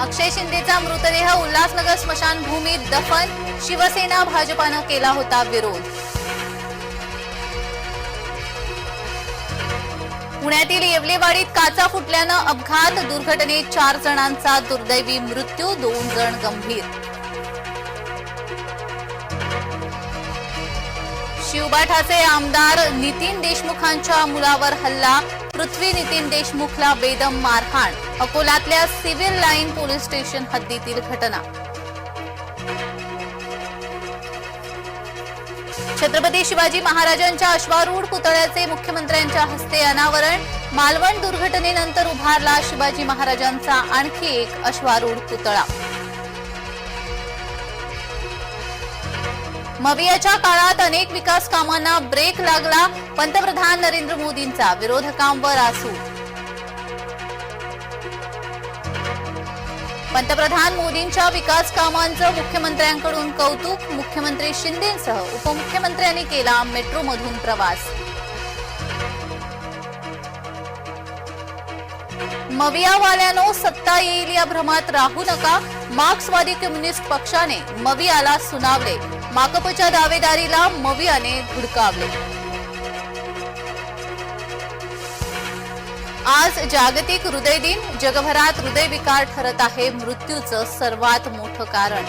अक्षय शिंदेचा मृतदेह उल्हासनगर स्मशानभूमीत दफन शिवसेना भाजपानं केला होता विरोध. पुण्यातील येवलेवाडीत काचा फुटल्यानं अपघात दुर्घटनेत चार जणांचा दुर्दैवी मृत्यू दोन जण गंभीर. शिवबाठाचे आमदार नितीन देशमुखांच्या मुलावर हल्ला पृथ्वी नितीन देशमुखला बेदम मारहाण अकोल्यातल्या सिव्हिल लाईन पोलीस स्टेशन हद्दीतील घटना. छत्रपती शिवाजी महाराजांच्या अश्वारूढ पुतळ्याचे मुख्यमंत्र्यांच्या हस्ते अनावरण मालवण दुर्घटनेनंतर उभारला शिवाजी महाराजांचा आणखी एक अश्वारूढ पुतळा. मवियाच्या काळात अनेक विकास कामांना ब्रेक लागला. पंतप्रधान नरेंद्र मोदींचा विरोधकांवर आसू. पंतप्रधान मोदींच्या विकास कामांचं मुख्यमंत्र्यांकडून कौतुक मुख्यमंत्री शिंदेसह उपमुख्यमंत्र्यांनी केला मेट्रोमधून प्रवास. मवियावाल्यानो सत्ता येईल या भ्रमात राहू नका. मार्क्सवादी कम्युनिस्ट पक्षाने मवियाला सुनावले. माकपच्या दावेदारीला मवियाने धुडकावले. आज जागतिक हृदय दिन जगभरात हृदयविकार ठरत आहे. मृत्यूचं सर्वात मोठं कारण.